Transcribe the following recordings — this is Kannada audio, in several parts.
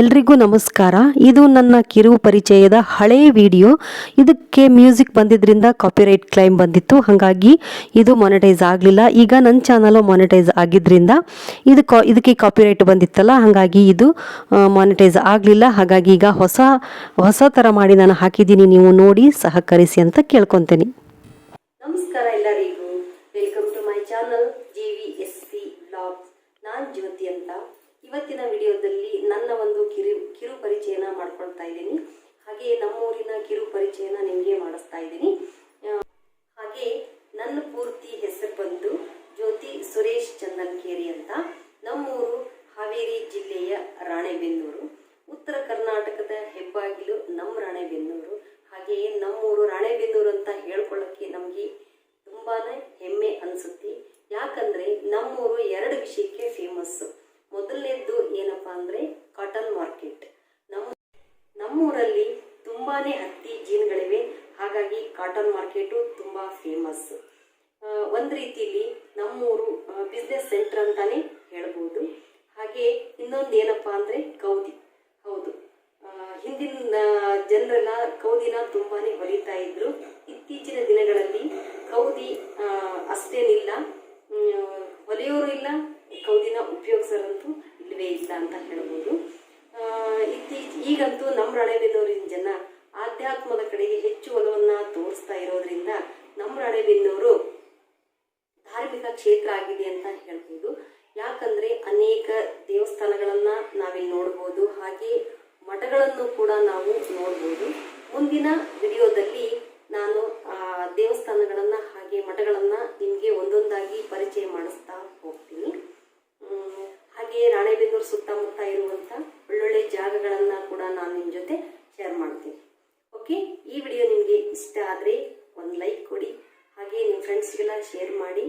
ಎಲ್ರಿಗೂ ನಮಸ್ಕಾರ. ಇದು ನನ್ನ ಕಿರು ಪರಿಚಯದ ಹಳೆಯ ವಿಡಿಯೋ. ಇದಕ್ಕೆ ಮ್ಯೂಸಿಕ್ ಬಂದಿದ್ದರಿಂದ ಕಾಪಿರೈಟ್ ಕ್ಲೈಮ್ ಬಂದಿತ್ತು. ಹಾಗಾಗಿ ಇದು ಮೊನಿಟೈಸ್ ಆಗಲಿಲ್ಲ. ಈಗ ನನ್ನ ಚಾನಲು ಮೊನಿಟೈಸ್ ಆಗಿದ್ದರಿಂದ ಇದು ಕಾ, ಇದಕ್ಕೆ ಕಾಪಿರೈಟ್ ಬಂದಿತ್ತಲ್ಲ, ಹಾಗಾಗಿ ಇದು ಮೊನಿಟೈಸ್ ಆಗಲಿಲ್ಲ. ಹಾಗಾಗಿ ಈಗ ಹೊಸ ಹೊಸ ಥರ ಮಾಡಿ ನಾನು ಹಾಕಿದ್ದೀನಿ. ನೀವು ನೋಡಿ, ಸಹಕರಿಸಿ ಅಂತ ಕೇಳ್ಕೊತೀನಿ. ನಮಸ್ಕಾರ ಎಲ್ಲರಿಗೂ. Welcome to my channel G V ನಾನು ಜ್ಯೋತಿ ಅಂತ. ವಿಡಿಯೋದಲ್ಲಿ ನನ್ನ ಒಂದು ಕಿರು ಕಿರು ಪರಿಚಯನ ಮಾಡ್ಕೊಳ್ತಾ ಇದ್ದೀನಿ. ಹಾಗೆ ನಮ್ಮೂರಿನ ಕಿರು ಪರಿಚಯನ ನಿಮಗೆ ಮಾಡಿಸ್ತಾ ಇದ್ದೀನಿ. ಹಾಗೆ ನನ್ನ ಪೂರ್ತಿ ಹೆಸರು ಬಂದು ಜ್ಯೋತಿ ಸುರೇಶ್ ಚಂದನ್ಕೇರಿ ಅಂತ. ನಮ್ಮೂರು ಹಾವೇರಿ ಜಿಲ್ಲೆಯ ರಾಣೆಬೆನ್ನೂರು. ಉತ್ತರ ಕರ್ನಾಟಕದ ಹೆಬ್ಬಾಗಿಲು ನಮ್ಮ ರಾಣೆಬೆನ್ನೂರು. ಹಾಗೆಯೇ ನಮ್ಮೂರು ರಾಣೆಬೆನ್ನೂರು ಅಂತ ಹೇಳ್ಕೊಳ್ಳೋಕ್ಕೆ ನಮಗೆ ತುಂಬಾನೇ ಹೆಮ್ಮೆ ಅನಿಸುತ್ತೆ. ಯಾಕಂದ್ರೆ ನಮ್ಮೂರು ಎರಡು ವಿಷಯಕ್ಕೆ ಫೇಮಸ್ಸು ಮೊದಲನೇದ್ದು ಏನಪ್ಪಾ ಅಂದ್ರೆ ಕಾಟನ್ ಮಾರ್ಕೆಟ್ ನಮ್ಮ ನಮ್ಮೂರಲ್ಲಿ ತುಂಬಾನೇ ಹತ್ತಿ ಜೀನ್ಗಳಿವೆ. ಹಾಗಾಗಿ ಕಾಟನ್ ಮಾರ್ಕೆಟು ತುಂಬಾ ಫೇಮಸ್ ಒಂದು ರೀತಿಯಲ್ಲಿ ನಮ್ಮೂರು ಬಿಸ್ನೆಸ್ ಸೆಂಟರ್ ಅಂತಾನೆ ಹೇಳ್ಬೋದು. ಹಾಗೆ ಇನ್ನೊಂದು ಏನಪ್ಪಾ ಅಂದ್ರೆ ಕೌದಿ. ಹೌದು. ಹಿಂದಿನ ಜನರೆಲ್ಲ ಕೌದಿನ ತುಂಬಾನೇ ಹೊಲಿತಾ ಇದ್ರು. ಇತ್ತೀಚಿನ ದಿನಗಳಲ್ಲಿ ಕೌದಿ ಅಷ್ಟೇನಿಲ್ಲ. ಹೊಲಿಯೋರು ಇಲ್ಲ, ಕೌದಿನ ಉಪಯೋಗಿಸರಂತೂ ಇಲ್ಲವೇ ಇಲ್ಲ ಅಂತ ಹೇಳ್ಬೋದು. ಈಗಂತೂ ನಮ್ಮ ರಾಣೆಬೆನ್ನೂರಿನ ಜನ ಆಧ್ಯಾತ್ಮದ ಕಡೆಗೆ ಹೆಚ್ಚು ಒಲವನ್ನ ತೋರಿಸ್ತಾ ಇರೋದ್ರಿಂದ ನಮ್ಮ ರಾಣೆಬೆನ್ನೂರು ಧಾರ್ಮಿಕ ಕ್ಷೇತ್ರ ಆಗಿದೆ ಅಂತ ಹೇಳ್ಬೋದು. ಯಾಕಂದ್ರೆ ಅನೇಕ ದೇವಸ್ಥಾನಗಳನ್ನ ನಾವಿಲ್ಲಿ ನೋಡ್ಬೋದು, ಹಾಗೆ ಮಠಗಳನ್ನು ಕೂಡ ನಾವು ನೋಡ್ಬೋದು. ಮುಂದಿನ ವಿಡಿಯೋದಲ್ಲಿ ನಾನು, ಆ, ದೇವಸ್ಥಾನಗಳನ್ನ ಹಾಗೆ ಮಠಗಳನ್ನ ನಿಮಗೆ ಒಂದೊಂದಾಗಿ ಪರಿಚಯ ಮಾಡಿಸ್ತಾ ಹೋಗ್ತೀನಿ. ಹಾಗೆ ರಾಣೆಬೆನ್ನೂರು ಸುತ್ತಮುತ್ತ ಇರುವಂತ ಒಳ್ಳೊಳ್ಳೆ ಜಾಗಗಳನ್ನ ಕೂಡ ನಾನು ನಿಮ್ಮ ಜೊತೆ ಶೇರ್ ಮಾಡ್ತೀನಿ ಓಕೆ ಈ ವಿಡಿಯೋ ನಿಮಗೆ ಇಷ್ಟ ಆದರೆ ಒಂದು ಲೈಕ್ ಕೊಡಿ, ಹಾಗೆ ನಿಮ್ಮ ಫ್ರೆಂಡ್ಸ್ಗೆಲ್ಲ ಶೇರ್ ಮಾಡಿ.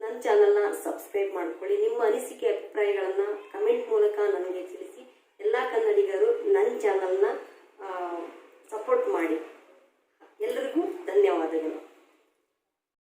ನನ್ನ ಚಾನಲ್ನ ಸಬ್ಸ್ಕ್ರೈಬ್ ಮಾಡಿಕೊಳ್ಳಿ. ನಿಮ್ಮ ಅನಿಸಿಕೆ, ಅಭಿಪ್ರಾಯಗಳನ್ನು ಕಮೆಂಟ್ ಮೂಲಕ ನನಗೆ ತಿಳಿಸಿ. ಎಲ್ಲ ಕನ್ನಡಿಗರು ನನ್ನ ಚಾನಲ್ನ